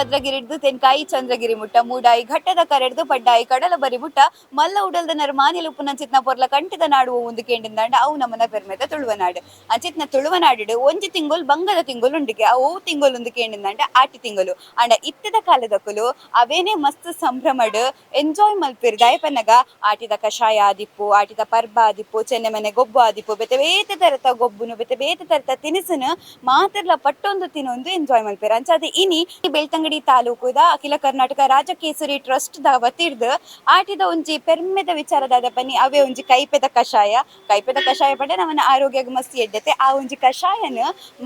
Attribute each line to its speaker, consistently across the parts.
Speaker 1: ಭದ್ರಗಿರಿಡ್ದು ತೆನ್ಕಾಯಿ ಚಂದ್ರಗಿರಿ ಮುಟ್ಟ, ಮೂಡಾಯಿ, ಘಟ್ಟದ ಕರೆಡ್ದು ಪಡ್ಡಾಯಿ, ಕಡಲ ಬರಿ ಮುಟ್ಟ, ಮಲ್ಲ ಉಡಲ್ದ ನರ್ಮಾನಿಲ್ ಅಂಚಿತ್ನ ಪೊರ್ಲ ಕಂಠದ ನಾಡು ಒಂದು ಕೇಂಡಿಂದಾಂಡ ಅವು ನಮ್ಮನ ಪೆರ್ಮೆದ ತುಳುವನಾಡು ಅಂಚಿತ್ನ ತುಳುವನಾಡು ಒಂಜಿ ತಿಂಗುಲ್ ಬಂಗದ ತಿಂಗಲ್ ಉಂಡಿಗೆ, ಅವು ತಿಂಗಲ್ ಒಂದು ಕೇಂಡಿಂದಾಂಡ ಆಟಿ ತಿಂಗುಲು. ಅಂಡ ಇತ್ತದ ಕಾಲದಕ್ಕಲು ಅವೇನೇ ಮಸ್ತ್ ಸಂಭ್ರಮಡ್, ಎಂಜಾಯ್ ಮಲ್ಪಿರ್ ದಾಯಪನ್ನಗ, ಆಟಿದ ಕಷಾಯ ಆದಿಪ್ಪು, ಆಟಿದ ಪರ್ಬ ಆದಿಪ್ಪು ಚೆನ್ನೆ ಮನೆ ಗೊಬ್ಬು ಆದಿಪ್ಪು, ಬೆತೆ ಬೇತೆ ತರತ ಗೊಬ್ಬುನು, ಬೆತೆ ಬೇತೆ ತರತ ತಿನಿಸನು ಮಾತ್ರ ಪಟ್ಟೊಂದು ತಿನ್ನೊಂದು ಎಂಜಾಯ್ ಮಲ್ಪಿರ. ಅಂಚಾದ ಇನಿ ಈ ಬೆಳ್ತಂಗಡಿ ತಾಲೂಕುದ ಅಖಿಲ ಕರ್ನಾಟಕ ರಾಜಕೇಸರಿ ಟ್ರಸ್ಟ್ ದ ವತಿರ್ದು ಆಟಿದ ಒಂಜಿ ಪೆರ್ಮೆದ ವಿಚಾರದಾದ ಬನ್ನಿ ಅವೇ ಒಂಜಿ ಕೈಪೆದ ಕಷಾಯ. ಕೈಪೆದ ಕಷಾಯ ಪಡೆ ನಮ್ಮನ್ನ ಆರೋಗ್ಯ ಮಸ್ತಿ ಎಡ್ಡತೆ. ಆ ಒಂಜಿ ಕಷಾಯನ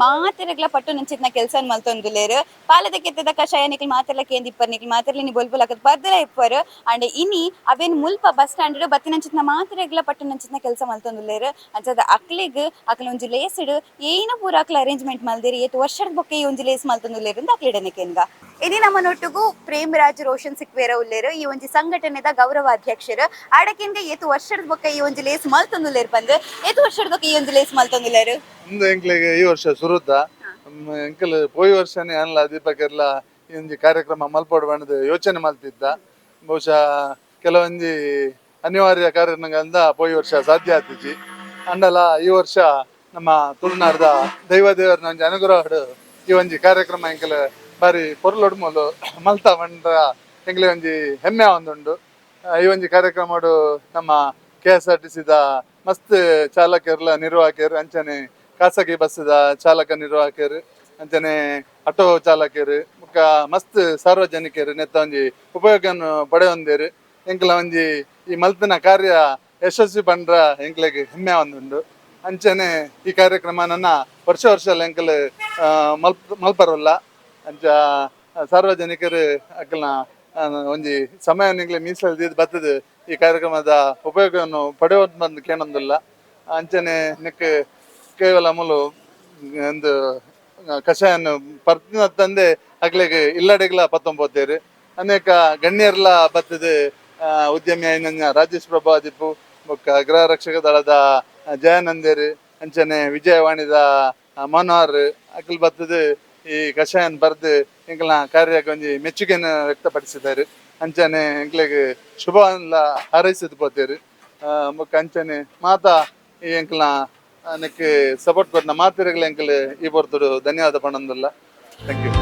Speaker 1: ಮಾತೆರೆಗ್ಲ ಪಟ್ಟು ನಂಚಿತ್ನ ಕೆಲಸ ಮಲ್ತೊಂದುಲೇರು ಪಾಲದ ಕೆತ್ತದ ಕಷಾಯ ನಿಕ್ಲ್ ಮಾತೆರ್ಲ ಕೇಂದಿಪ್ಪರ್, ನಿಕ್ಲ್ ಮಾತೆರ್ಲ ನಿ ಬೊಲ್ಬುಲ್ ಹಾಕದ್ ಬರ್ದಲ ಇಪ್ಪರ್. ಅಂಡ್ ಇನಿ ಅವೇನ್ ಮುಲ್ಪ ಬಸ್ ಸ್ಟ್ಯಾಂಡ್ ಬತ್ತಿ ನಂಚಿತ್ನ ಮಾತೆರೆಗ್ಲ ಪಟ್ಟು ನಂಚಿತ್ನ ಕೆಲಸ ಮಲ್ತೊಂದುಲೇರು ಅಂಚದ ಅಕ್ಲಿಗ್ ಅಕ್ಲ ಒಂಜಿ ಲೇಸ್ ಇಡು ಏನು ಪೂರ ಅಕ್ಲ ಅರೇಂಜ್ಮೆಂಟ್ ಮಲ್ದಿರಿ. ಏತ್ ವರ್ಷದ ಬೊಕ್ಕೆ ಈ ಒಂಜಿ ಲೇಸ್ ಮಲ್ತೊಂದುಲೇರು ಅಂತ ಅಕ್ಲಿಡನೆ ಇನಿ ನಮ್ಮನೊಟ್ಟಿಗೂ ಪ್ರೇಮರಾಜ್ ರೋಷನ್ ಸಿಕ್ವೇರ ಉಲ್ಲೇರು ಈ ಒಂಜಿ ಸಂಘಟನೆದ ಗೌರವ ಅಧ್ಯಕ್ಷರು. ಆಡಕಿನ್ಗೆ ಏತು ವರ್ಷದ ಬೊಕ್ಕ ಈ ಒಂಜಿ ಲೇಸ್ ಮಲ್ತೊಂದುಲ್ಲೇರು ಬಂದು? ಏತು ವರ್ಷದ ಬೊಕ್ಕ ಈ ಒಂಜಿ ಲೇಸ್ ಮಲ್ತೊಂದುಲ್ಲೇರು?
Speaker 2: ಇಂದು ಎಂಕ್ಲೆಗ್ ಈ ವರ್ಷ ಸುರುತ್ತ ಎಂಕಲ್ ಪೋಯಿ ವರ್ಷನೇ ಅನ್ಲ ದೀಪಕ್ಕೆಲ್ಲ ಈ ಒಂಜಿ ಕಾರ್ಯಕ್ರಮ ಮಲ್ಪೊಡು ಬಣ್ಣದ ಯೋಚನೆ ಮಲ್ತಿದ್ದ. ಬಹುಶಃ ಕೆಲವೊಂಜಿ ಅನಿವಾರ್ಯ ಕಾರಣಗಳಿಂದ ಪೋಯಿ ವರ್ಷ ಸಾಧ್ಯ ಆತಿಜಿ ಅಂಡಲ ಈ ವರ್ಷ ನಮ್ಮ ತುಳುನಾಡ್ದ ದೈವ ದೇವರ ಒಂಜಿ ಅನುಗ್ರಹ ಈ ಒಂಜಿ ಕಾರ್ಯಕ್ರಮ ಎಂಕಲ್ ಬಾರಿ ಪೊರ್ಲೊಡು ಮೂಲು ಮಲ್ತ ಮಂಡ್ರ ಎಂಕ್ಲೆ ಒಂಜಿ ಹೆಮ್ಮೆ ಒಂದುಂಡು ಈ ಒಂಜಿ ಕಾರ್ಯಕ್ರಮಡು ನಮ್ಮ ಕೆ ಎಸ್ ಆರ್ ಟಿ ಸಿದ ಮಸ್ತ್ ಚಾಲಕರ್ಲ ನಿರ್ವಾಹಕರು, ಅಂಚನೆ ಖಾಸಗಿ ಬಸ್ದ ಚಾಲಕ, ನಿರ್ವಾಹಕರು, ಅಂಚನೆ ಆಟೋ ಚಾಲಕರು, ಮುಖ ಮಸ್ತ್ ಸಾರ್ವಜನಿಕರು, ನೆತ್ತ ಒಂಜಿ ಉಪಯೋಗವನ್ನು ಪಡೆಯೊಂದೇರು. ಎಂಕ್ಲ ಒಂಜಿ ಈ ಮಲ್ತಿನ ಕಾರ್ಯ ಯಶಸ್ವಿ ಪಂಡ್ರ ಎಂಕ್ಲೆಗ್ ಹೆಮ್ಮೆ ಒಂದುಂಡು ಅಂಚನೆ ಈ ಕಾರ್ಯಕ್ರಮ ನನ್ನ ವರ್ಷ ವರ್ಷ ಎಂಕಲ್ ಮಲ್ಪ, ಮಲ್ಪರಲ್ಲ. ಅಂಚ ಸಾರ್ವಜನಿಕರು ಅಕಲ್ನ ಆ, ಒಂಜಿ ಸಮಯ ನಿಗ್ಲೆ ಮೀಸಲು ಬರ್ತದೆ ಈ ಕಾರ್ಯಕ್ರಮದ ಉಪಯೋಗವನ್ನು ಪಡೆಯೋದು ಬಂದು ಕೇಳೊಂದಿಲ್ಲ. ಅಂಚನೆ ನಿಕ್ ಕೇವಲ ಮೂಲು ಒಂದು ಕಷಾಯನ್ನು ಪರ್ತಿನ ತಂದೆ ಅಗ್ಲೆಗ್ ಇಲ್ಲಡೆಗ್ಲ ಅನೇಕ ಗಣ್ಯರ್ಲ ಬರ್ತದೆ ಉದ್ಯಮಿ ಐನಂಜ ರಾಜೇಶ್ ಪ್ರಭಾ ದಿಪ್ಪು ಬೊಕ್ಕ ಗೃಹ ರಕ್ಷಕ ದಳದ ಜಯಾನಂದೇರು ಅಂಚನೆ ವಿಜಯವಾಣಿದ ಮನೋಹರ್ ಅಕಲ್ ಬರ್ತದೆ ಈ ಕಷಾಯನ್ ಬರ್ದು ಎಂಕಲ್ನ ಕಾರ್ಯ ಒಂಜಿ ಮೆಚ್ಚುಗೆಯನ್ನು ವ್ಯಕ್ತಪಡಿಸಿದ್ದಾರೆ. ಅಂಚನೆ ಎಂಕ್ಲೆಗ್ ಶುಭ ಹಾರೈಸಿದ್ ಪೋತೇರು ಅಂಚನೆ ಮಾತ ಈ ಎಂಕಲ್ನ ಸಪೋರ್ಟ್ ಕೊಟ್ಟ ಮಾತಿರಗಳ ಎಂಕಲ್ ಈ ಪೊರ್ತುಡು ಧನ್ಯವಾದ ಪಣಂದಲ್ಲ ಥ್ಯಾಂಕ್ ಯು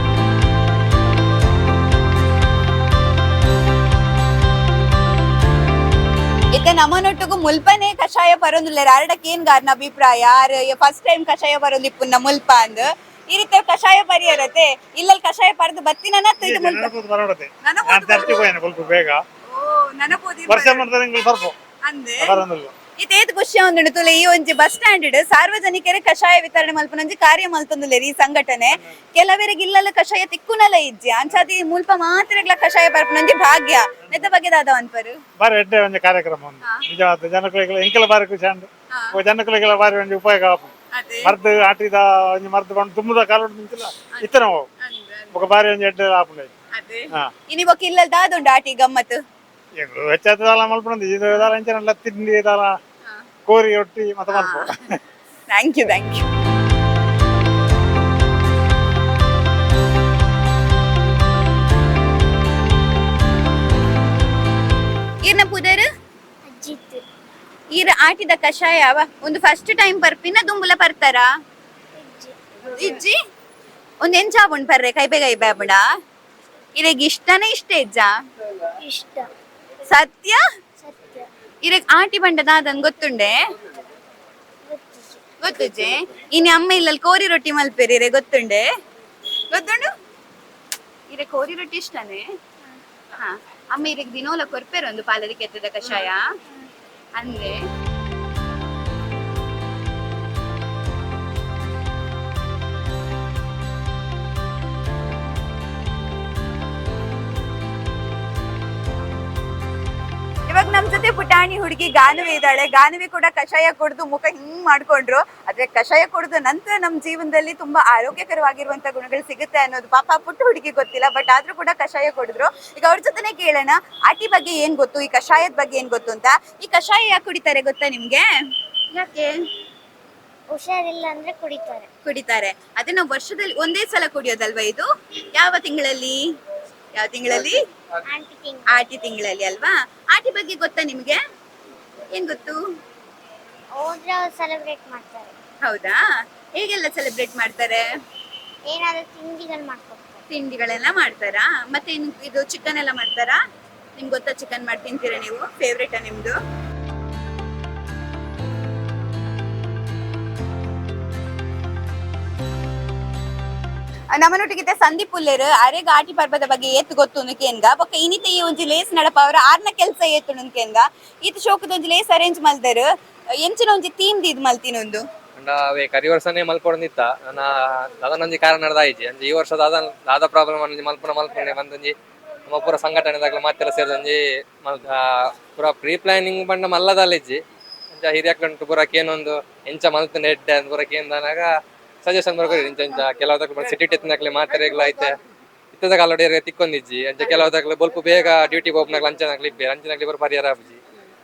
Speaker 1: ಇತ್ತೆ ನಮ್ಮನೊಟ್ಟಿಗೂ ಮುಲ್ಪನೆ ಕಷಾಯ ಬರೋದಿಲ್ಲ. ಯಾರಡಕ್ಕೆ ಏನ್ ಗಾರ್ನ ಅಭಿಪ್ರಾಯ? ಯಾರು ಫಸ್ಟ್ ಟೈಮ್ ಕಷಾಯ ಬರೋದಿಪ್ಪು ಮುಲ್ಪ ಅಂದ್. ಈ ರೀತಿ ಕಷಾಯ ಪರಿಯರತೆ ಇಲ್ಲಲ್ಲಿ ಕಷಾಯ ಪಡೆದು ಬತ್ತಿನ
Speaker 3: ಬೇಗ.
Speaker 1: ಖುಷಿ ತುಲೆ ಈ ಒಂಜಿ ಬಸ್ ಸ್ಟ್ಯಾಂಡ್ ಸಾರ್ವಜನಿಕರ ಸಾರ್ವಜನಿಕರೇ ಕಷಾಯ ವಿತರಣೆ ಮಲ್ಪನೊಂಜಿ ಕಾರ್ಯ ಮಲ್ತೊಂದುಲ್ಲೆರ್ ಈ ಸಂಘಟನೆ. ಕೆಲವರಿಗೆ ಇಲ್ಲಲ್ಲ ಕಷಾಯ ತಿಕ್ಕುನಲ ಇಜ್ಜಿ. ಅಂಚಾತಿ ಮುಲ್ಪ ಮಾತ್ರಗ್ಲ ಕಷಾಯ ಬರ್ಪನೊಂಜಿ ಭಾಗ್ಯ. ನೆತ್ತ ಬಗ್ಗೆ ದಾದ ಅನ್ಪರು
Speaker 3: ಬಾರಿ ಎಡ್ಡೆ ಒಂದು ಕಾರ್ಯಕ್ರಮ ಒಂದು. ನಿಜವಾದ ಜನಗಳಿಗೆ ಎಂಕೆಲ ಬಾರಿ ಖುಷಿ ಅಂಡು ಜನಗಳಿಗೆಲ್ಲ ಬಾರಿ ಉಪಯೋಗ ಆಪು
Speaker 1: ಅದೇ.
Speaker 3: ಮರ್ದು ಆಟಿದ ಒಂಜಿ ಮರ್ದು ಬಂದು ತುಂಬದ ಕಾಲ ನಿಂತಿಲ್ಲ? ಇತ್ತನ ಹೋಗು ఒక ಬಾರಿ ಒಂದು ಎಡ್ಡೆ ಆಪುಂಡೆ
Speaker 1: ಅದೇ.
Speaker 3: ಹಾ.
Speaker 1: ಇನಿ ಬೊಕ್ಕ ಇಲ್ಲಲ್ ದಾದುಂಡು ಆಟಿ ಗಮ್ಮತ್
Speaker 3: ಎಂಗ್ಳು ಹೆಚ್ಚಾದ ಮಲ್ಪುಂಡು ಇದು ದಾಲ ಅಂಚನೆಲ್ಲ ತಿಂಡಿ ದಾಲ ಕೋರಿ ಒಟ್ಟಿ
Speaker 1: ಥ್ಯಾಂಕ್
Speaker 4: ಮಲ್ಪು
Speaker 1: ಈರ ಆಟಿದ ಕಷಾಯ ಒಂದು ಫಸ್ಟ್ ಟೈಮ್ ಬರ್ಪಿನ ದುಂಬುಲ ಬರ್ತಾರ? ಇಜ್ಜಿ. ಒಂದ್ ಎಂಚಾವುಂಡ್ ಬರ್ರೆ? ಕೈಬೆ ಕೈಬೆ ಬುಡ ಇರಗ್ ಇಷ್ಟನೇ ಇಷ್ಟ ಇಜ್ಜ?
Speaker 4: ಇಷ್ಟ.
Speaker 1: ಸತ್ಯ? ಇರಗ್ ಆಟಿ ಬಂಡದ ಅದನ್ ಗೊತ್ತುಂಡೆ ಗೊತ್ತುಜ್ಜೆ. ಇನ್ನ ಅಮ್ಮ ಇಲ್ಲಲ್ಲಿ ಕೋರಿ ರೊಟ್ಟಿ ಮಲ್ಪೇರಿರೆ ಗೊತ್ತುಂಡೆ? ಗೊತ್ತುಂಡು? ಇರೆ ಕೋರಿ ರೊಟ್ಟಿ ಇಷ್ಟನೇ? ಹಾ. ಅಮ್ಮ ಇರಗ್ ದಿನೋಲ ಕೊರ್ಪೇರ ಒಂದು ಪಾಲದಿ ಕೆತ್ತದ ಕಷಾಯ? ಅಂದ್ರೆ ಇವಾಗ ನಮ್ ಜೊತೆ ಪುಟಾಣಿ ಹುಡುಗಿ ಗಾನವಿ ಇದ್ದಾಳೆ. ಗಾನವಿ ಕೂಡ ಕಷಾಯ ಕುಡಿದು ಮುಖ ಹಿಂಗ್ ಮಾಡ್ಕೊಂಡ್ರು. ಆದ್ರೆ ಕಷಾಯ ಕುಡಿದು ನಂತರ ನಮ್ ಜೀವನದಲ್ಲಿ ತುಂಬಾ ಆರೋಗ್ಯಕರವಾಗಿರುವಂತ ಗುಣಗಳು ಸಿಗುತ್ತೆ ಅನ್ನೋದು ಪಾಪ ಪುಟ್ಟ ಹುಡುಗಿ ಗೊತ್ತಿಲ್ಲ. ಬಟ್ ಆದ್ರೂ ಕೂಡ ಕಷಾಯ ಕುಡಿದ್ರು. ಈಗ ಅವ್ರ ಜೊತೆನೆ ಕೇಳೋಣ. ಆಟಿ ಬಗ್ಗೆ ಏನ್ ಗೊತ್ತು? ಈ ಕಷಾಯದ ಬಗ್ಗೆ ಏನ್ ಗೊತ್ತು ಅಂತ? ಈ ಕಷಾಯ ಯಾಕೆ ಕುಡಿತಾರೆ ಗೊತ್ತಾ ನಿಮ್ಗೆ? ಯಾಕೆ?
Speaker 4: ಹುಷಾರಿಲ್ಲ ಅಂದ್ರೆ ಕುಡಿತಾರೆ.
Speaker 1: ಕುಡಿತಾರೆ. ಅದೇ ನಾವು ವರ್ಷದಲ್ಲಿ ಒಂದೇ ಸಲ ಕುಡಿಯೋದಲ್ವಾ ಇದು? ಯಾವ ತಿಂಗಳಲ್ಲಿ? ಯಾವ ತಿಂಗಳಲ್ಲಿ?
Speaker 4: ಆಟಿ
Speaker 1: ತಿಂಗಳಲ್ಲಿ ಅಲ್ವಾ? ಆಟಿ ಬಗ್ಗೆ ಗೊತ್ತಾ ನಿಮ್ಗೆ? ಏನ್ ಗೊತ್ತು?
Speaker 4: ಸೆಲೆಬ್ರೇಟ್ ಮಾಡ್ತಾರೆ.
Speaker 1: ಹೌದಾ? ಹೇಗೆಲ್ಲ ಸೆಲೆಬ್ರೇಟ್ ಮಾಡ್ತಾರೆ?
Speaker 4: ಏನಾದ್ರು ತಿಂಡಿಗಳು
Speaker 1: ತಿಂಡಿಗಳೆಲ್ಲ ಮಾಡ್ತಾರಾ? ಮತ್ತೆ ಇದು ಚಿಕನ್ ಎಲ್ಲ ಮಾಡ್ತಾರಾ? ನಿಮ್ಗೆ ಗೊತ್ತಾ ಚಿಕನ್ ಮಾಡಿ ತಿಂತೀರಾ ನೀವು ಫೇವ್ರೇಟಾ ನಿಮ್ದು? ನಮ್ಮನೊಟ್ಟಿಗಿದ್ದ ಸಂದೀಪ್ ಉಲ್ಲೇರು ಅರೆ ಆಟಿ ಪರ್ವದ ಬಗ್ಗೆ ಏತ್ ಗೊತ್ತು ಕೇನ್ಗ ಬೊಕ್ಕ ಇನಿತ ಈ ಒಂಜಿ ಲೇಸ್ ನಡಪ ಅವರ ಆರ್ನ ಕೆಲಸ ಏತು ಕೇನ್ಗ ಈತ ಶೋಕದ ಒಂಜಿ ಲೇಸ್ ಅರೇಂಜ್ ಮಲ್ದರ್. ಎಂಚಿನ ಒಂಜಿ ಥೀಮ್ ಮಲ್ತಿನೊಂದು
Speaker 5: ಅವೇ ಕರಿ ವರ್ಷನೇ ಮಲ್ಕೊಂಡಿತ್ತ ನನ್ನ ಅದನ್ನೊಂಜಿ ಕಾರಣ ನಡೆದಾಯ್ಜಿ. ಅಂದ್ರೆ ಈ ವರ್ಷದ ಅದ ದಾದ ಪ್ರಾಬ್ಲಮ್ ಒಂಜಿ ಮಲ್ಪನ ಮಲ್ಪನೆ ಬಂದೊಂಜಿ ನಮ್ಮ ಪೂರ ಸಂಘಟನೆದಾಗ ಮಾತೆಲ್ಲ ಸೇರಿದೊಂಜಿ ಮಲ್ ಆ, ಪೂರ ಪ್ರೀ ಪ್ಲಾನಿಂಗ್ ಬಣ್ಣ ಮಲ್ಲದಲ್ಲಿಜ್ಜಿ ಹಿರಿಯಕ್ಕಂಟು ಪೂರ ಕೇನೊಂದು ಎಂಚ ಮಲ್ತನ ಎಡ್ಡೆ ಪೂರ ಕೇಂದನಾಗ ಸಜೆಷನ್ ಬರ್ಕೊಡಿ ಇಂಚ ಇಂಚ ಕೆಲವುದಕ್ಕೆ ಸಿಟಿ ಟೆತ್ನಾಗ್ಲಿ ಮಾತೆರೆಗ್ಲ ಐತೆ. ಇತ್ತದ ಕಾಲೋಡಿಯರೆ ತಿಕ್ಕೊಂದಿಜ್ಜಿ ಅಂಚ ಕೆಲವುದಾಗ್ಲಿ ಬಲ್ಪು ಬೇಗ ಡ್ಯೂಟಿ ಹೋಗ್ನಾಗ್ಲಿ ಅಂಚನಾಗ್ಲಿ ಇಬ್ಬೆ ಅಂಚನಾಗ್ಲಿ ಬರ ಪರಿಹಾರ ಆಪುಜಿ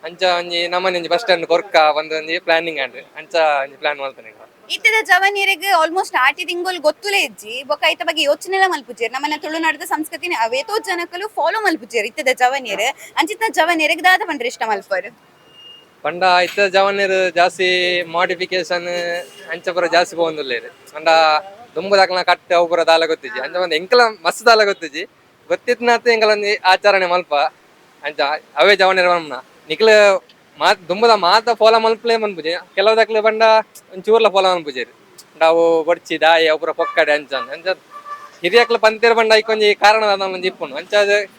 Speaker 5: ಅಂಚ ಒಂಜಿ ನಮ್ಮನೆ ಬಸ್ ಸ್ಟ್ಯಾಂಡ್ ಕೊರ್ಕ ಒಂದು ಒಂಜಿ ಪ್ಲಾನಿಂಗ್ ಆಂಡ್ರಿ ಅಂಚ ಒಂಜಿ ಪ್ಲಾನ್ ಮಾಡ್ತಾನೆ
Speaker 1: ಇತ್ತದ ಜವನಿಯರಿಗೆ ಆಲ್ಮೋಸ್ಟ್ ಆಟಿ ತಿಂಗೋಲ್ ಗೊತ್ತುಲೇ ಇಜ್ಜಿ. ಬೊಕ್ಕ ಐತ ಬಗ್ಗೆ ಯೋಚನೆ ಮಲ್ಪುಜೇರ್ ನಮ್ಮನ್ನ ತುಳುನಾಡದ ಸಂಸ್ಕೃತಿನ ಅವೇತೋ ಜನಕಲು ಫಾಲೋ ಮಲ್ಪುಜೇರ್ ಇತ್ತದ ಜವನಿಯರ್. ಅಂಚಿತ್ತ ಜವನಿಯರಿಗೆ ದಾದ ಪಂಡ್ರೆ ಇಷ್ಟ ಮಲ್ಪರ್
Speaker 5: ಪಂಡ ಇತ್ತ ಜವನರು ಜಾಸ್ತಿ ಮಾಡಿಫಿಕೇಶನ್ ಅಂಚ ಪುರ ಜಾಸ್ತಿ ಪೋವೊಂದುಲ್ಲೆರ್ ಪಂಡ ದುಂಬು ಕಟ್ಟೆ ಕಟ್ಟ ಪುರ ದಾಲ ಗೊತ್ತಿಜಿ ಅಂಚ ಒಂದು ಎಂಕಲ ಮಸ್ತ್ ದಾಲ ಗೊತ್ತಿಜಿ ಗೊತ್ತಿತ್ನಾತ ಎಂಕಲೊಂದು ಆಚರಣೆ ಮಲ್ಪ. ಅಂಚ ಅವೇ ಜವನರ ಮನ್ಪನ ನಿಕ್ಲ ಮಾತ್ ದುಂಬದ ಮಾತ ಫೋಲ ಮಲ್ಪಲೆ ಮನ್ಪುಜಿ ಕೆಲವುದಕ್ಲೆ ಬಂಡ ಒಂಚೂರ್ಲ ಫೋಲ ಮನ್ಪುಜೇರಿ ಅವು ಬಡ್ಚಿ, ದಾಯಿ ಒಬ್ಬರ ಪೊಕ್ಕಡೆ ಅಂಚ ಅಂಚ ಹಿರಿಯಕ್ಲ ಪಂತೇರ್ ಬಂಡ ಇಕ್ಕೊಂಜಿ ಕಾರಣ ಒಂಜಿ ಇಪ್ಪುಂಡು.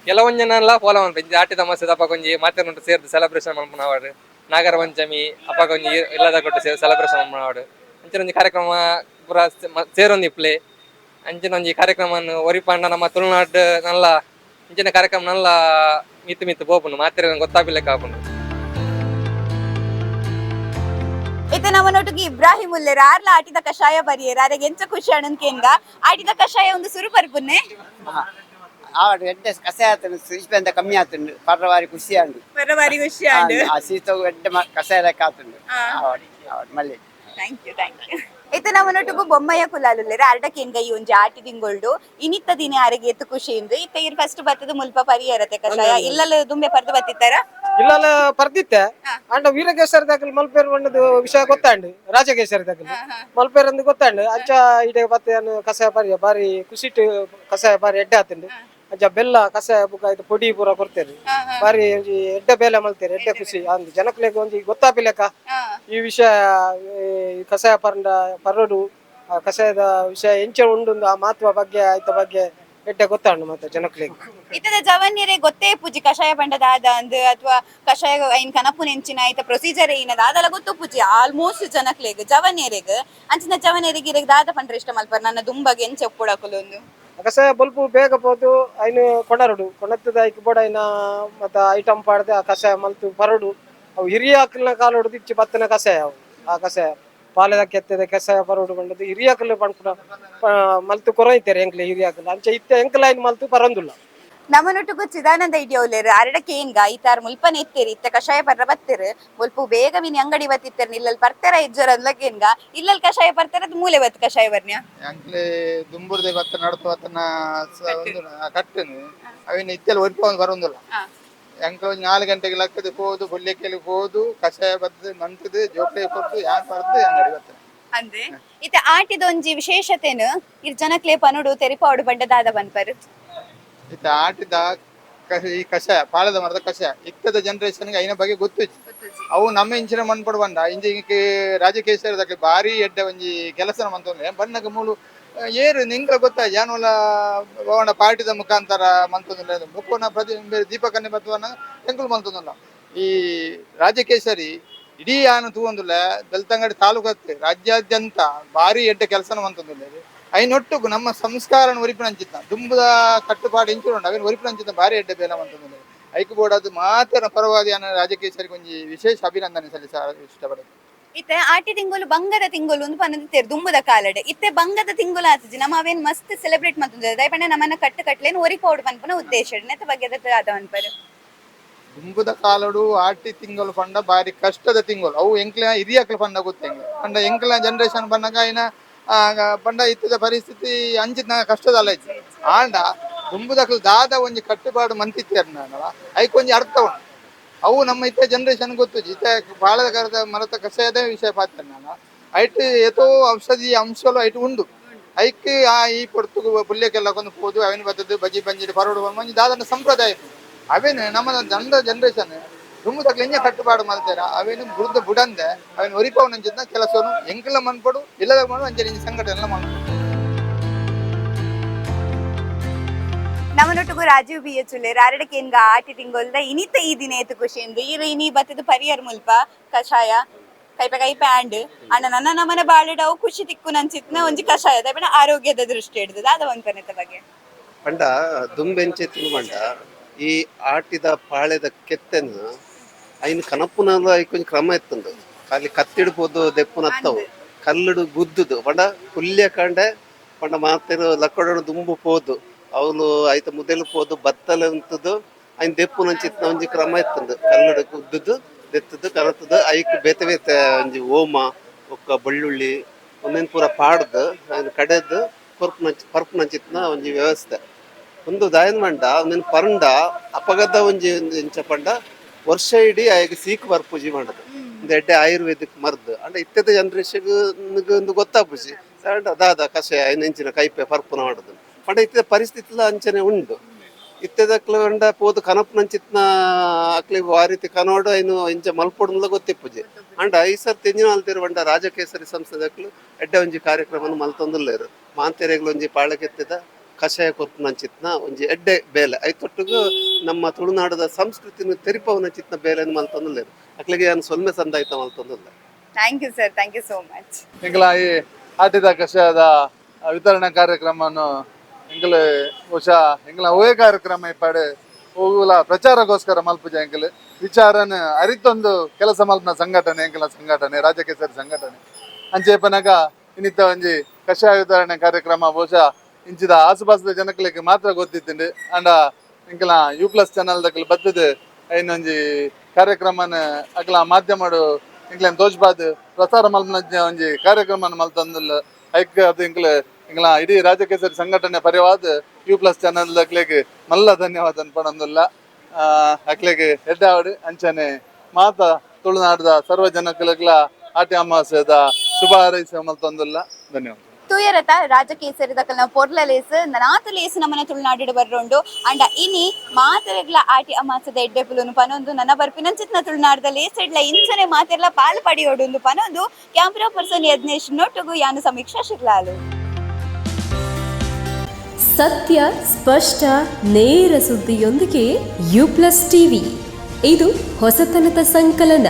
Speaker 5: ಕೆಲವೊಂದು ಜನ ಎಲ್ಲ ಫೋಲ ಮನ್ಪ ಆಟಿದ ಮಸ್ತ್ ದಪ್ಪ ಕೊಂಜಿ ಮಾತೇ ಸೇರ್ದು ಸೆಲೆಬ್ರೇಷನ್ ಮಲ್ಪನ ಅವಾರ್ಡ್. ನಾಗರ ಪಂಚಮಿ ಕೊಂಜಿ ಇಲ್ಲದ ಕೊಟ್ಟು ಸೇರಿ ಸೆಲೆಬ್ರೇಷನ್ ಮಾಡು ಅಂಚಿನ ಒಂಜಿ ಕಾರ್ಯಕ್ರಮ ಪೂರ ಸೇರೊಂದಿಪ್ಲೆ ಅಂಚಿನ ಒಂಜಿ ಕಾರ್ಯಕ್ರಮ ಒರಿಪಂಡ ನಮ್ಮ ತುಳುನಾಡು ನಲ್ಲ ಇಂಚಿನ ಕಾರ್ಯಕ್ರಮ ನಲ್ಲ ಮಿತ್ತು ಮಿತ್ತು ಪೋಪುಂಡು ಮಾತೆರ ಗೊತ್ತಾಪಿಲ್ಲ ಕಾಪುಂಡು
Speaker 1: ನಮ್ಮ ನಮ್ಮನೊಟ್ಟಿಗೆ ಇಬ್ರಾಹಿಂ ಉಲ್ಲೇರ ಆರ್ಲ ಆಟಿದ ಕಷಾಯ ಬರಿಯರ್. ಅದಕ್ಕೆ ಎಂಚ ಖುಷಿ ಅಣ್ಣನ್ಕೇನ್ಗ ಆಟಿದ ಕಷಾಯ ಒಂದು ಸುರು ಪರ್ಪುನ್ನೆ
Speaker 6: ಆವಡ್ ಎಡ್ಡೆ ಕಸ ಆತನು ಸುರಿಸ್ಪೆಂದ ಕಮ್ಮಿ ಆತುಂಡು ಪರವಾರಿ ಖುಷಿ ಆಂಡು.
Speaker 1: ಪರವಾರಿ ಬಾರಿ ಖುಷಿ ಆಂಡು.
Speaker 6: ಆ ಸೀತವು ಎಡ್ಡೆ ಮ- ಕಸ ಲೆಕ್ಕ ಆತುಂಡು
Speaker 1: ಆ.
Speaker 6: ಮಲ್ಲಿ.
Speaker 1: ಥ್ಯಾಂಕ್ ಯು ಥ್ಯಾಂಕ್ ಯು ಇತ್ತ ನಮ್ಮನೊಟ್ಟಿಗೂ ಬೊಮ್ಮಯ್ಯ ಕುಲಾಲುಲ್ಲೇರ್ ಅರ್ಡ ಕೆಂಗೈ ಒಂಜಿ ಆಟಿ ದಿಂಗೊಳ್ಡು ಇನಿತ್ತ ದಿನ ಆರೆಗೆ ಎತ್ತು ಇಂದು? ಇತ್ತ ಇರ್ ಫಸ್ಟ್ ಬತ್ತದ ಮುಲ್ಪ ಕಸಾಯ ಕಷಾಯ? ಇಲ್ಲಲ್ಲ ದುಂಬೆ ಪರ್ದು ಬತ್ತಿತ್ತಾರ
Speaker 7: ಇಲ್ಲಲ್ಲ ಪರ್ದಿತ್ತೆ. ಅಂಡ ವೀರಕೇಶರ್ ದಾಖಲು ಮಲ್ಪೇರ್ ಒಂದು ವಿಷಯ ಗೊತ್ತಾಂಡು ರಾಜಕೇಶರ್ ದಾಖಲು. ಮಲ್ಪೇರ್ ಒಂದು ಗೊತ್ತಾಂಡು ಅಂಚ ಇಡೆ ಬತ್ತೆ ಕಷಾಯ ಬಾರಿ ಬಾರಿ ಖುಷಿ ಕಸಾಯ ಬಾರಿ ಎಡ್ಡೆ ಆತಂಡು. ಅಂಚ ಬೆಲ್ಲ ಕಸ ಬುಕ್ಕ ಇದು ಪೊಡಿ ಪೂರ ಕೊಡ್ತೇವೆ ಬಾರಿ ಒಂಜಿ ಎಡ್ಡೆ ಬೇಲೆ ಮಲ್ತೇರಿ ಎಡ್ಡೆ ಖುಷಿ. ಅಂದ್ ಜನಕ್ಲೆಗ್ ಒಂಜಿ ಗೊತ್ತಾಪಿಲೆಕ್ಕ ಈ ವಿಷಯ ಈ ಕಷಾಯ ಪರಂಡ ಪರಡು ಆ ಕಷಾಯದ ವಿಷಯ ಎಂಚ ಉಂಡು ಆ ಮಹತ್ವ ಬಗ್ಗೆ ಆಯ್ತ ಬಗ್ಗೆ ಎಡ್ಡೆ ಗೊತ್ತಾಂಡು ಮತ್ತೆ ಜನಕ್ಲೆಗ್.
Speaker 1: ಇತ್ತದ ಜವನ್ಯರೆ ಗೊತ್ತೇ ಪೂಜಿ ಕಷಾಯ ಪಂಡದ ಆದ ಅಂದ್ ಅಥವಾ ಕಷಾಯ ಐನ್ ಕನಪು ನೆಂಚಿನ ಐತ ಪ್ರೊಸೀಜರ್ ಏನದ ಅದೆಲ್ಲ ಗೊತ್ತು ಪೂಜಿ. ಆಲ್ಮೋಸ್ಟ್ ಜನಕ್ಲೆಗ್ ಜವನ್ಯರೆಗ್ ಅಂಚಿನ ಜವನ್ಯರಿಗೆ ಇರೆಗ್ ದಾದ ಪಂಡ್ರೆ ಇಷ್ಟ ಮಲ್ಪರ್. ನನ್ನ ದುಂಬಗೆ ಎಂಚ ಒಪ್ಪುಡಕಲೊಂದು
Speaker 7: ಅಗಸ ಬಲ್ಪು ಬೇಗ ಪೋದು ಐನು ಕೊಣರುಡು. ಕೊಣತ್ತದ ಐಕ್ ಬೋಡ ಐನ, ಮತ್ತ ಐಟಮ್ ಪಾಡ್ದೆ ಆ ಕಷಾಯ ಮಲ್ತು ಪರಡು ಅವು ಹಿರಿಯ ಕಲ್ಲ ಕಾಲು ಹೊಡೆದು ಇಚ್ಚಿ ಬತ್ತನ ಕಷಾಯ ಅವು. ಆ ಕಷಾಯ ಪಾಲದ ಕೆತ್ತದ, ಕಷಾಯ ಪರಡು ಬಂಡದು ಹಿರಿಯ ಅಕ್ಕಲ್ ಪಂಪುನ ಮಲ್ತು ಕೊರೈತಾರೆ ಎಂಕ್ಲೆ ಹಿರಿಯ ಅಕ್ಕಲ್. ಅಂಚೆ ಇತ್ತೆ ಎಂಕ್ಲ ಐನ್ ಮಲ್ತು ಪರಂದುಲ್ಲ
Speaker 1: ನಮ್ಮನೊಟ್ಟಿಗೂ ಚಿದಾನಂದ ಇಡಿಯೋಲೇರು ಅರಡಕ್ಕೆ ಏನ್ಗ? ಐತಾರ ಮುಲ್ಪನ ಎತ್ತೇರಿ ಇತ್ತ ಕಷಾಯ ಪರ್ರ ಬತ್ತೇರು. ಮುಲ್ಪು ಬೇಗ ವಿನಿ ಅಂಗಡಿ ಬತ್ತಿತ್ತೇರಿ. ಇಲ್ಲಲ್ ಬರ್ತಾರ ಇಜ್ಜರ ಗಾ ಇಲ್ಲಲ್ ಕಷಾಯ ಬರ್ತಾರ ಅದ್ ಮೂಲೆ ಬತ್ ಕಷಾಯ ಬರ್ನ್ಯ?
Speaker 8: ಅಂಕ್ಲೆ ದುಂಬುರ್ದೆ ಬತ್ತ ನಡ್ತು ಒಂದು ಕಟ್ಟನು. ಅವಿನ ಇತ್ತೆಲ್ಲ ಒರಿಪವನ್ ಬರೋದಿಲ್ಲ. ಎಂಕ ಒಂದು ನಾಲ್ಕು ಗಂಟೆಗೆ ಲಕ್ಕದ ಹೋದು ಬುಲ್ಲೆಕೆಲಿ ಹೋದು ಕಷಾಯ ಬರ್ತದೆ ಮಂತದು ಜೋಕ್ಲೆ ಕೊಟ್ಟು ಯಾರು ಬರ್ದು ಅಂಗಡಿ ಬರ್ತನೆ
Speaker 1: ಅಂದ್ರೆ ಇತ್ತ ಆಟಿದ ಒಂಜಿ ವಿಶೇಷತೆನು ಇರ್ ಜನಕ್ಲೆ ಪನುಡು ತೆರಿಪಾಡು ಬಂಡದಾದ ಬನ್ಪರ್
Speaker 8: ಇತ್ತ ಆಟಿದ ಕಸ- ಈ ಕಷಾಯ ಪಾಳದ ಮರದ ಕಷಾಯ ಇಕ್ಕದ ಜನರೇಷನ್ಗೆ ಐನ ಬಗ್ಗೆ ಗೊತ್ತು ಅವು ನಮ್ಮ ಇಂಚಿನ ಮನ್ಪಡು ಬಂಡ ಇಂಜಿಗೆ ರಾಜಕೀಯ ಭಾರಿ ಎಡ್ಡೆ ಒಂಜಿ ಕೆಲಸ ಮಂತಂದ್ರೆ ಬಣ್ಣಗ ಮೂಲು ಆ, ಏರು ಗೊತ್ತ ಗೊತ್ತಾ ಯಾನೋಲ ಅವನ ಪಾರ್ಟಿದ ಮುಖಾಂತರ ಮಂತಂದ್ರೆ ಮುಖನ ಪ್ರತಿ ದೀಪಕನ್ನೆ ಬತ್ತವನ್ನ ಎಂಕುಲು ಮಂತಂದಿಲ್ಲ ಈ ರಾಜಕೇಶರಿ ಇಡೀ ಆನ ತೂವೊಂದುಲ್ಲ ಬೆಳ್ತಂಗಡಿ ತಾಲೂಕತ್ತೆ ರಾಜ್ಯಾದ್ಯಂತ ಭಾರಿ ಎಡ್ಡೆ ಕೆಲಸನ ಮಂತಂದಿಲ್ಲ ಐನೊಟ್ಟು ನಮ್ಮ ಸಂಸ್ಕಾರನ ಒರಿಪಿನಂಚಿತ್ತ దుమ్ముద ಕಟ್ಟುಪಾಡು ಇಂಚುಂಡು అవి ಒರಿಪಿನಂಚಿತ್ತ భారీ ಮಂತಂದಿಲ್ಲ ಐಕ್ ಬೋಡದು ಮಾತ್ರ ಪರವಾದಿ ಅನ್ನೋ ರಾಜಕೇಶರಿಗೆ ಒಂಜಿ ವಿಶೇಷ ಅಭಿನಂದನೆ ಸಲ್ಲಿಸ ಇಷ್ಟಪಡುತ್ತೆ.
Speaker 1: ಇತ್ತೆ ಆಟಿ ತಿಂಗಳು ಬಂಗದ ತಿಂಗಳು ಒಂದು ಪನ್ನದಿತ್ತೇರು ದುಂಬುದ ಕಾಲಡೆ. ಇತ್ತೆ ಬಂಗದ ತಿಂಗಳು ಆತಜಿ. ನಮ್ಮ ಅವೇನ್ ಮಸ್ತ್ ಸೆಲೆಬ್ರೇಟ್ ಮತ್ತೊಂದು ದಯಪಂಡ ನಮ್ಮನ್ನ ಕಟ್ಟು ಕಟ್ಲೇನ್ ಒರಿ ಪೌಡ್ ಪನ್ಪನ ಉದ್ದೇಶ ನೆತ್ತ ಬಗ್ಗೆ ಆದ ಅನ್ಪರ್
Speaker 8: ದುಂಬುದ ಕಾಲಡು ಆಟಿ ತಿಂಗಳು ಪಂಡ ಬಾರಿ ಕಷ್ಟದ ತಿಂಗಳು. ಅವು ಎಂಕ್ಲ ಹಿರಿಯಕ್ಲ ಪಂಡ ಗೊತ್ತೆ ಪಂಡ ಎಂಕ್ಲ ಜನರೇಷನ್ ಬಂದಾಗ ಇನ್ನ ಆ, ಪಂಡ ಇತ್ತದ ಪರಿಸ್ಥಿತಿ ಅಂಚಿನ ಕಷ್ಟದಲ್ಲ ಇತ್ತು. ಆಂಡ ದುಂಬುದಕ್ಲ ದಾದ ಒಂಜಿ ಕಟ್ಟುಪಾಡು ಮಂತಿತ್ತೇರ್ ನಾನು ಒಂಜಿ ಅರ್ಥ ಉಂಟು. ಅವು ನಮ್ಮ ಇತ್ತ ಜನರೇಷನ್ ಗೊತ್ತು. ಇತ್ತ ಬಾಳದ ಕರದ ಮರತ ಕಷಾಯದ ವಿಷಯ ಪಾತ್ರ ನಾನು ಐಟ್ ಏತೋ ಔಷಧಿ ಅಂಶಲು ಐಟ್ ಉಂಡು. ಐಕ್ ಆ ಈ ಪೊರ್ತುಗು ಪುಲ್ಯಕ್ಕೆಲ್ಲ ಕೊಂದು ಹೋದು ಅವಿನ ಬತ್ತದು ಬಜಿ ಬಂಜಿಡಿ ಪರೋಡು ಒಂಜಿ ದಾದನ ಸಂಪ್ರದಾಯ. ಅವೇನು ನಮ್ಮ ದಂಡ ಜನರೇಷನ್ ದುಮ್ಮುದಕ್ಲೆ ಎಂಜ ಕಟ್ಟುಪಾಡು ಮಾಡ್ತಾರ ಅವೇನು ಬುಡ್ದ ಬುಡಂದೆ. ಅವೇನು ಒರಿಪವನ ಕೆಲಸನು ಎಂಕೆಲ್ಲ ಮನ್ಪಡು ಇಲ್ಲದ ಮಾಡು ಅಂಜಲಿ ಸಂಘಟನೆ ಎಲ್ಲ ಮಾಡ್ಬೋದು
Speaker 1: ನಮ್ಮನೊಟ್ಟಿಗೂ ರಾಜೀವ್ ಬಿ ಎಚ್ ರಾರಡಕ್ಕೆ ರಾರಡಕೇನ್ಗ ಆಟಿ ತಿಂಗೊಲ್ದ ಇನಿತ ಈ ದಿನ ಏತು ಖುಷಿ ಎಂದು ಇರು ಇನಿ ಬತ್ತದ ಪರಿಯರ್ ಮುಲ್ಪ ಕಷಾಯ ಕೈಪೆ ಕೈಪೆ ಆಂಡ್ ಅಣ್ಣ ನನ್ನ ನಮ್ಮನೆ ಬಾಳಿಡವು ಖುಷಿ ತಿಕ್ಕು ನಂಚಿತ್ನ ಒಂಜಿ ಕಷಾಯ ದಪ್ಪನ ಆರೋಗ್ಯದ ದೃಷ್ಟಿ ಹಿಡ್ದದ. ಅದ ಒಂದ್ಕನದ ಬಗ್ಗೆ.
Speaker 9: ಪಂಡ ದುಂಬೆಂಚೆ ತಿನ್ಮಂಡ ಈ ಆಟಿದ ಪಾಳೆದ ಕೆತ್ತನ್ನು ಐನ್ ಕನಪುನಲ್ಲ ಐಕೊಂಜಿ ಕ್ರಮ ಎತ್ತುಂಡು ಖಾಲಿ ಕತ್ತಿಡ್ಬೋದು ದೆಪ್ಪುನತ್ತವು ಕಲ್ಲುಡು ಗುದ್ದುದು. ಪಂಡ ಪುಲ್ಯ ಕಂಡೆ, ಪಂಡ ಮಾತಿರು ಲಕ್ಕಡೋಣ ದುಂಬು ಪೋದು. ಅವಳು ಐತ ಮುದೆಲು ಪೋದು, ಬತ್ತಲ ಅಂತದು. ಐನ್ ದೆಪ್ಪು ನಂಚಿತ್ನ ಒಂಜಿ ಕ್ರಮ ಎತ್ತುಂಡು ಕಲ್ಲುಡು ಗುದ್ದುದು, ದೆತ್ತದು ಕನತದು ಐಕ್ ಬೇತೆ ಬೇತೆ ಒಂಜಿ ಓಮ, ಒಕ್ಕ ಬೆಳ್ಳುಳ್ಳಿ ಒಂದಿನ ಪೂರ ಪಾಡ್ದು ಐನ್ ಕಡೆದು ಪರ್ಪು ನಂಚಿ, ಪರ್ಪು ನಂಚಿತ್ನ ಒಂಜಿ ವ್ಯವಸ್ಥೆ. ಒಂದು ದಾಯನ್ ಮಂಡ ಒಂದಿನ ಪರಂಡ ಅಪಗದ ಒಂಜಿ ಒಂಜಿ ಇಂಚ ಪಂಡ ವರ್ಷ ಇಡೀ ಆಯ್ಕೆ ಸೀಕ್ ಬರ್ಪೂಜಿ ಮಾಡೋದು. ಒಂದು ಎಡ್ಡೆ ಆಯುರ್ವೇದಿಕ್ ಮರ್ದ್. ಅಂಡ ಇತ್ತದ ಜನರೇಷನ್ ಗೊತ್ತಾಪುಜಿ ಅದಾದ ದಾದ ಕಷಾಯ ನೆಂಚಿನ ಕೈಪೆ ಪರ್ಪುನ ಮಾಡೋದು ಪಂಡ ಇತ್ತ ಪರಿಸ್ಥಿತಿ ಅಂಚನೆ ಉಂಡು ಇತ್ತದಕ್ಲ ಪೋದ ಪೋದು ಕನಪು ನಂಚಿತ್ನ ಅಕ್ಲಿ ಆ ರೀತಿ ಕನೋಡು, ಇನ್ನು ಇಂಚ ಮಲ್ಪೊಡ್ಲ ಗೊತ್ತಿಪ್ಪುಜಿ ಅಂಡ ಈ ಸರ್ ತೆಂಜಿನ ಅಲ್ತಿರು ಬಂಡ ರಾಜಕೇಸರಿ ಸಂಸ್ಥೆದಕ್ಲು ಎಡ್ಡೆ ಒಂಜಿ ಕಾರ್ಯಕ್ರಮ ಮಲ್ತೊಂದುಲ್ಲೇರು ಮಾಂತೆರೆಗ್ಲು ಒಂಜಿ ಪಾಳಗೆತ್ತಿದ ಕಷಾಯ ಕೊರ್ಪು ನಂಚಿತ್ನ ಒಂಜಿ ಎಡ್ಡೆ ಬೇಲೆ. ಐತೊಟ್ಟಿಗೂ ನಮ್ಮ ತುಳುನಾಡದ ಸಂಸ್ಕೃತಿನ ತೆರಿಪವನ ಚಿತ್ನ ಬೇಲೆ ಮಲ್ತೊಂದುಲ್ಲೇರು ಅಕ್ಲಿಗೆ ನಾನು ಸೊಲ್ಮೆ ಸಂದಾಯ್ತ ಮಲ್ತೊಂದುಲ್ಲ
Speaker 1: thank you sir thank you so much
Speaker 2: ಎಂಕಲ ಈ ಆಟಿದ ಕಷಾಯದ ವಿತರಣಾ ಕಾರ್ಯಕ್ರಮವನ್ನು ಎಂಕಲ್ ಬಹುಶಃ ಎಂಕಲ ಒಳ್ಳೆ ಕಾರ್ಯಕ್ರಮ ಇಪ್ಪಾಡು ಹೋಗುಲ ಪ್ರಚಾರಗೋಸ್ಕರ ಮಲ್ಪುಜ ಎಂಕಲ್ ವಿಚಾರನ ಅರಿತೊಂದು ಕೆಲಸ ಮಲ್ಪನ ಸಂಘಟನೆ ಎಂಕಲ ಸಂಘಟನೆ ರಾಜಕೇಸರಿ ಸಂಘಟನೆ. ಅಂಚೆ ಪನಗ ಇನ್ನಿತ್ತ ಒಂಜಿ ಕಷಾಯ ವಿತರಣೆ ಕಾರ್ಯಕ್ರಮ ಬಹುಶಃ ಇಂಚಿದ ಆಸುಪಾಸದ ಜನಕ್ಕೆ ಮಾತ್ರ ಗೊತ್ತಿತ್ತುಂಡು ಅಂಡ ಎಂಕಲ ಯು ಪ್ಲಸ್ ಚಾನಲ್ ದಕ್ಕಲ್ ಬತ್ತದ ಐನೊಂಜಿ ಕಾರ್ಯಕ್ರಮನ ಅಕ್ಲ ಮಾಧ್ಯಮಡು ಎಂಕ್ಲೆನ್ ತೋಜ್ಬಾದ್ ಪ್ರಸಾರ ಮಲ್ಪನ ಒಂಜಿ ಕಾರ್ಯಕ್ರಮ ಮಲ್ತಂದುಲ್ಲ. ಐಕ್ ಅದು ಎಂಕ್ಲ ಎಂಕ್ಲ ಇಡೀ ರಾಜಕೇಸರಿ ಸಂಘಟನೆ ಪರಿವಾದ ಯು ಪ್ಲಸ್ ಚಾನಲ್ ದಕ್ಲೆಗ್ ಮಲ್ಲ ಧನ್ಯವಾದ ಪಡಂದುಲ್ಲ. ಅಕ್ಲೆಗ್ ಎಡ್ಡಾವಡು ಅಂಚನೆ ಮಾತ ತುಳುನಾಡದ ಸರ್ವ ಜನಕ್ಲೆಗ್ಲ ಆಟಿ ಅಮಾವಾಸ್ಯದ ಶುಭ ಹಾರೈಸ ಮಲ್ತಂದುಲ್ಲ. ಧನ್ಯವಾದ.
Speaker 1: ದಕ್ಕಲ್ನ ಪೊರ್ಲ ಲೇಸ್ ನಾತ ಲೇಸ್ ನಮ್ಮನೆ ತುಳುನಾಡಿಡು ಬರ್ರೋಂಡು ಅಂಡ ಇನಿ ಮಾತೆರೆಗ್ಲ ಆಟಿ ಅಮಾಸದ ಎಡ್ಡೆ ಪುಲುನು ಪನೊಂದು ನನ್ನ ಬರ್ಪಿನಂಚಿತ್ನ ತುಳುನಾಡದ ಲೇಸ್ ಎಡ್ಲ ಇಂಚನೆ ಮಾತೆರ್ಲ ಪಾಲು ಪಡಿಯೋಡು ಪನೊಂದು ಕ್ಯಾಮ್ರಾ ಪರ್ಸನ್ ಯಜ್ಞೇಶ್ ನೊಟ್ಟುಗು ಯಾನು ಸಮೀಕ್ಷಾ ಶಿರ್ಲಾಲು
Speaker 10: ಸತ್ಯ ಸ್ಪಷ್ಟ ನೇರ ಸುದ್ದಿಯೊಂದಿಗೆ ಯು ಪ್ಲಸ್ ಟಿವಿ ಇದು ಹೊಸತನದ ಸಂಕಲನ